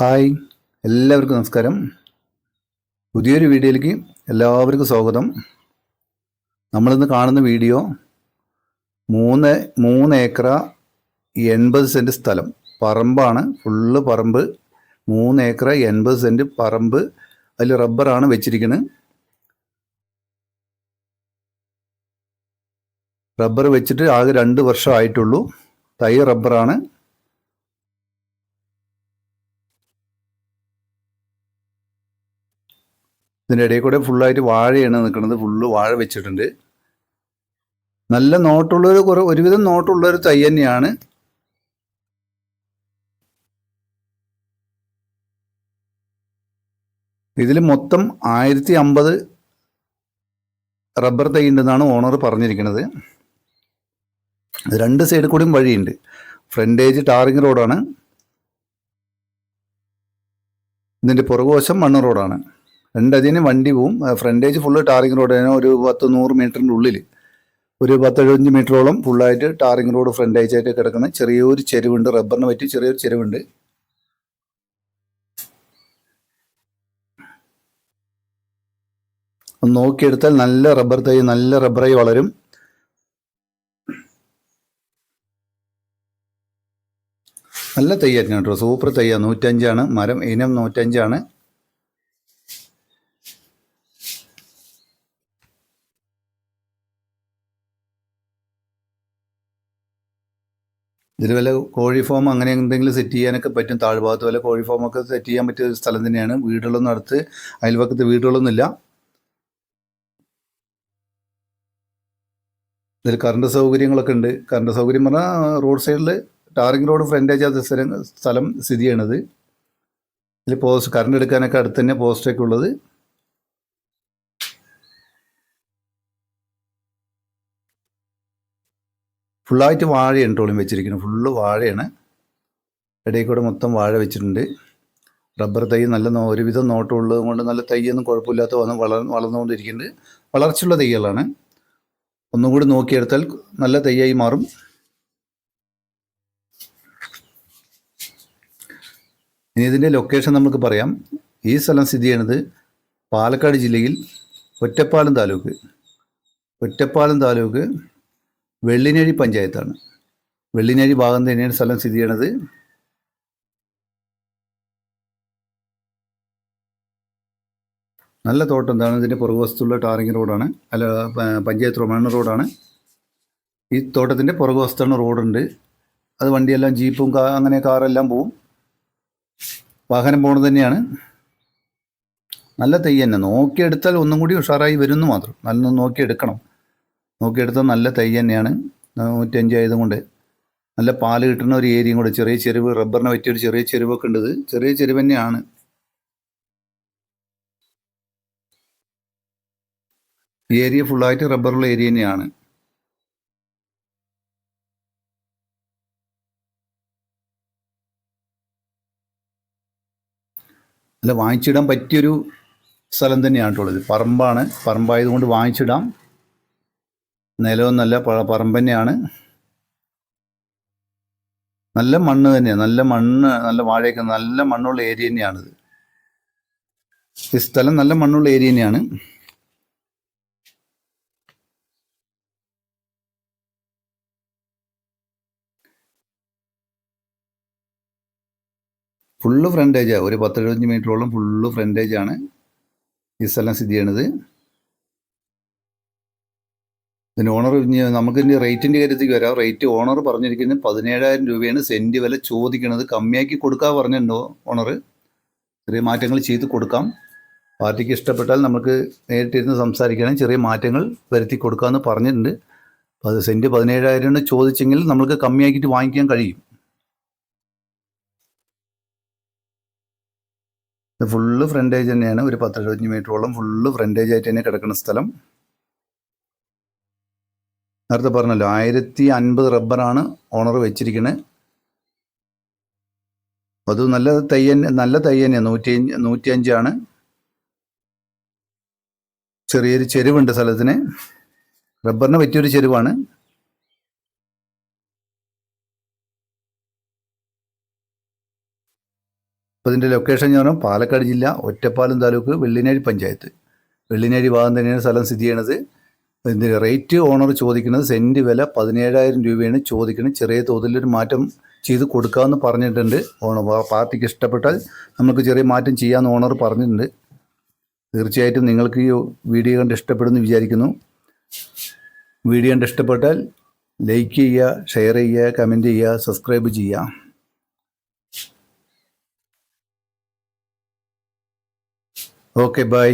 Hi എല്ലാവർക്കും നമസ്കാരം. പുതിയൊരു വീഡിയോയിലേക്ക് എല്ലാവർക്കും സ്വാഗതം. നമ്മളിന്ന് കാണുന്ന വീഡിയോ മൂന്ന് മൂന്ന് ഏക്കർ എൺപത് സെന്റ് സ്ഥലം. പറമ്പാണ് ഫുള്ള് പറമ്പ്. മൂന്ന് ഏക്കർ എൺപത് സെന്റ് പറമ്പ്. അതിൽ റബ്ബറാണ് വെച്ചിരിക്കുന്നത് റബ്ബർ വെച്ചിട്ട് ആകെ രണ്ട് വർഷം ആയിട്ടുള്ളൂ തൈ റബ്ബറാണ്. ഇതിന്റെ ഇടയിൽ കൂടെ ഫുള്ളായിട്ട് വാഴയാണ് നിൽക്കുന്നത്. ഫുള്ള് വാഴ വെച്ചിട്ടുണ്ട്. നല്ല നോട്ടുള്ളൊരു കുറെ ഒരുവിധം നോട്ടുള്ളൊരു തൈ തന്നെയാണ്. ഇതിൽ മൊത്തം ആയിരത്തി അമ്പത് റബ്ബർ തൈ ഉണ്ടെന്നാണ് ഓണർ പറഞ്ഞിരിക്കുന്നത്. രണ്ട് സൈഡിൽ കൂടിയും വഴിയുണ്ട്. ഫ്രണ്ടേജ് ടാറിങ് റോഡാണ് ഇതിന്റെ പുറകുവശം മണ്ണ് റോഡാണ് രണ്ടതിന് വണ്ടി പോവും. ഫ്രണ്ടേജ് ഫുള്ള് ടാറിങ് റോഡ് തന്നെ ഒരു പത്ത് നൂറ് മീറ്ററിന്റെ ഉള്ളിൽ ഒരു പത്തെഴുപത്തഞ്ച് മീറ്ററോളം ഫുള്ളായിട്ട് ടാറിങ് റോഡ് ഫ്രണ്ടേജ് ആയിട്ട് കിടക്കുന്ന ചെറിയൊരു ചെരുവുണ്ട്. റബ്ബറിന് പറ്റി ചെറിയൊരു ചെരുവുണ്ട്. നോക്കിയെടുത്താൽ നല്ല റബ്ബർ തൈ നല്ല റബ്ബറായി വളരും. നല്ല തൈയായിരുന്നു കേട്ടോ. സൂപ്പർ തൈയാണ് നൂറ്റഞ്ചാണ്. മരം ഇനം നൂറ്റഞ്ചാണ്. ഇതിൽ വല്ല കോഴി ഫോം അങ്ങനെ എന്തെങ്കിലും സെറ്റ് ചെയ്യാനൊക്കെ പറ്റും. താഴ്ഭാഗത്ത് വല്ല കോഴി ഫോമൊക്കെ സെറ്റ് ചെയ്യാൻ പറ്റിയ ഒരു സ്ഥലം തന്നെയാണ്. വീടുകളൊന്നും അടുത്ത് അയൽവക്കത്ത് വീടുകളൊന്നുമില്ല. ഇതിൽ കറണ്ട് സൗകര്യങ്ങളൊക്കെ ഉണ്ട്. കറണ്ട് സൗകര്യം പറഞ്ഞാൽ റോഡ് സൈഡിൽ ടാറിംഗ് റോഡ് ഫ്രണ്ടേജ് അത് സ്ഥലം സ്ഥിതി ചെയ്യണത്. ഇതിൽ പോസ്റ്റ് കറണ്ട് എടുക്കാനൊക്കെ അടുത്ത് തന്നെ പോസ്റ്റൊക്കെ ഉള്ളത്. ഫുള്ളായിട്ട് വാഴയാണ് ട്രോളിങ് വെച്ചിരിക്കുന്നത്. ഫുള്ള് വാഴയാണ്. ഇടയിൽ കൂടെ മൊത്തം വാഴ വെച്ചിട്ടുണ്ട്. റബ്ബർ തൈ നല്ല ഒരുവിധം നോട്ടമുള്ളത് കൊണ്ട് നല്ല തൈയൊന്നും കുഴപ്പമില്ലാത്ത വന്ന് വളർ വളർന്നുകൊണ്ടിരിക്കുന്നുണ്ട്. വളർച്ചയുള്ള തൈകളാണ്. ഒന്നും കൂടി നോക്കിയെടുത്താൽ നല്ല തൈയായി മാറും. ഇനി ഇതിന്റെ ലൊക്കേഷൻ നമുക്ക് പറയാം. ഈ സ്ഥലം സ്ഥിതി ചെയ്യുന്നത് പാലക്കാട് ജില്ലയിൽ ഒറ്റപ്പാലം താലൂക്ക്. ഒറ്റപ്പാലം താലൂക്ക് വെള്ളിനഴി പഞ്ചായത്താണ്. വെള്ളിനേഴി ഭാഗം തന്നെയാണ് സ്ഥലം സ്ഥിതി ചെയ്യണത് നല്ല തോട്ടം എന്താണ്? ഇതിന്റെ പുറകുവശത്തുള്ള ടാറിങ് റോഡാണ്. അല്ല പഞ്ചായത്ത് റോഡ് റോഡാണ്. ഈ തോട്ടത്തിന്റെ പുറകുവശത്താണ് റോഡുണ്ട്. അത് വണ്ടിയെല്ലാം ജീപ്പും അങ്ങനെ കാറെല്ലാം പോവും. വാഹനം പോണത് തന്നെയാണ്. നല്ല തൈ തന്നെ നോക്കിയെടുത്താൽ ഒന്നും കൂടി ഉഷാറായി വരുന്നു മാത്രം. നല്ല നോക്കിയെടുക്കണം. നോക്കിയെടുത്താൽ നല്ല തൈ തന്നെയാണ്. നൂറ്റഞ്ച് ആയതുകൊണ്ട് നല്ല പാൽ കിട്ടുന്ന ഒരു ഏരിയയും കൂടെ ചെറിയ ചെരുവ് റബ്ബറിനെ പറ്റിയൊരു ചെറിയ ചെരുവൊക്കെ ഉണ്ട് ഇത്. ചെറിയ ചെരുവ് തന്നെയാണ്. ഏരിയ ഫുള്ളായിട്ട് റബ്ബറുള്ള ഏരിയ തന്നെയാണ്. അല്ല വാങ്ങിച്ചിടാൻ പറ്റിയൊരു സ്ഥലം തന്നെയാണ് കേട്ടോ ഉള്ളത്. പറമ്പാണ്. പറമ്പായതുകൊണ്ട് വാങ്ങിച്ചിടാം. നിലവും നല്ല പ- പറമ്പ് തന്നെയാണ്. നല്ല മണ്ണ് തന്നെയാണ് നല്ല മണ്ണ് നല്ല വാഴയൊക്കെ നല്ല മണ്ണുള്ള ഏരിയ തന്നെയാണിത്. ഈ സ്ഥലം നല്ല മണ്ണുള്ള ഏരിയ തന്നെയാണ്. ഫുള്ള് ഫ്രണ്ടേജാണ് ഒരു പത്തെഴുപത്തഞ്ച് മീറ്ററോളം ഫുള്ള് ഫ്രണ്ടേജാണ് ഈ സ്ഥലം സ്ഥിതി ചെയ്യണത്. ഇതിന് ഓണർ നമുക്ക് ഇനി റേറ്റിന്റെ കാര്യത്തിലേക്ക് വരാം. റേറ്റ് ഓണർ പറഞ്ഞിരിക്കുന്നത് പതിനേഴായിരം രൂപയാണ്. സെന്റ് വില ചോദിക്കുന്നത് കമ്മിയാക്കി കൊടുക്കാൻ പറഞ്ഞിട്ടുണ്ടോ ഓണർ ചെറിയ മാറ്റങ്ങൾ ചെയ്ത് കൊടുക്കാം. പാർട്ടിക്ക് ഇഷ്ടപ്പെട്ടാൽ നമുക്ക് നേരിട്ടിരുന്ന് സംസാരിക്കണം. ചെറിയ മാറ്റങ്ങൾ വരുത്തി കൊടുക്കാമെന്ന് പറഞ്ഞിട്ടുണ്ട്. സെന്റ് പതിനേഴായിരം ചോദിച്ചെങ്കിൽ നമുക്ക് കമ്മിയാക്കിയിട്ട് വാങ്ങിക്കാൻ കഴിയും. ഫുള്ള് ഫ്രണ്ടേജ് തന്നെയാണ്. ഒരു പത്തെഴുപത്തഞ്ച് മീറ്ററോളം ഫുള്ള് ഫ്രണ്ടേജ് ആയിട്ട് തന്നെ കിടക്കുന്ന സ്ഥലം. നേരത്തെ പറഞ്ഞല്ലോ ആയിരത്തി അൻപത് റബ്ബറാണ് ഓണർ വെച്ചിരിക്കുന്നത് അത് നല്ല തയ്യൻ നല്ല തൈ തന്നെയാണ് നൂറ്റി നൂറ്റി അഞ്ചാണ് ചെറിയൊരു ചെരുവുണ്ട് സ്ഥലത്തിന്. റബ്ബറിന് പറ്റിയൊരു ചെരുവാണ്. അപ്പോൾ ഇതിന്റെ ലൊക്കേഷൻ ഞാൻ പറഞ്ഞാൽ പാലക്കാട് ജില്ല ഒറ്റപ്പാലം താലൂക്ക് വെള്ളിനേഴി പഞ്ചായത്ത്. വെള്ളിനേഴി ഭാഗം തന്നെയാണ് സ്ഥലം സ്ഥിതി ചെയ്യണത്. ഇതിന്റെ റേറ്റ് ഓണർ ചോദിക്കുന്നത് സെന്റ് വില പതിനേഴായിരം രൂപയാണ്. ചോദിക്കുന്നത് ചെറിയ തോതിലൊരു മാറ്റം ചെയ്ത് കൊടുക്കാമെന്ന് പറഞ്ഞിട്ടുണ്ട് ഓണർ. പാർട്ടിക്ക് ഇഷ്ടപ്പെട്ടാൽ നമുക്ക് ചെറിയ മാറ്റം ചെയ്യാമെന്ന് ഓണർ പറഞ്ഞിട്ടുണ്ട്. തീർച്ചയായിട്ടും നിങ്ങൾക്ക് ഈ വീഡിയോ കണ്ട് ഇഷ്ടപ്പെടുമെന്ന് വിചാരിക്കുന്നു. വീഡിയോ കണ്ട് ഇഷ്ടപ്പെട്ടാൽ ലൈക്ക് ചെയ്യുക ഷെയർ ചെയ്യുക കമന്റ് ചെയ്യുക സബ്സ്ക്രൈബ് ചെയ്യുക. Okay bye.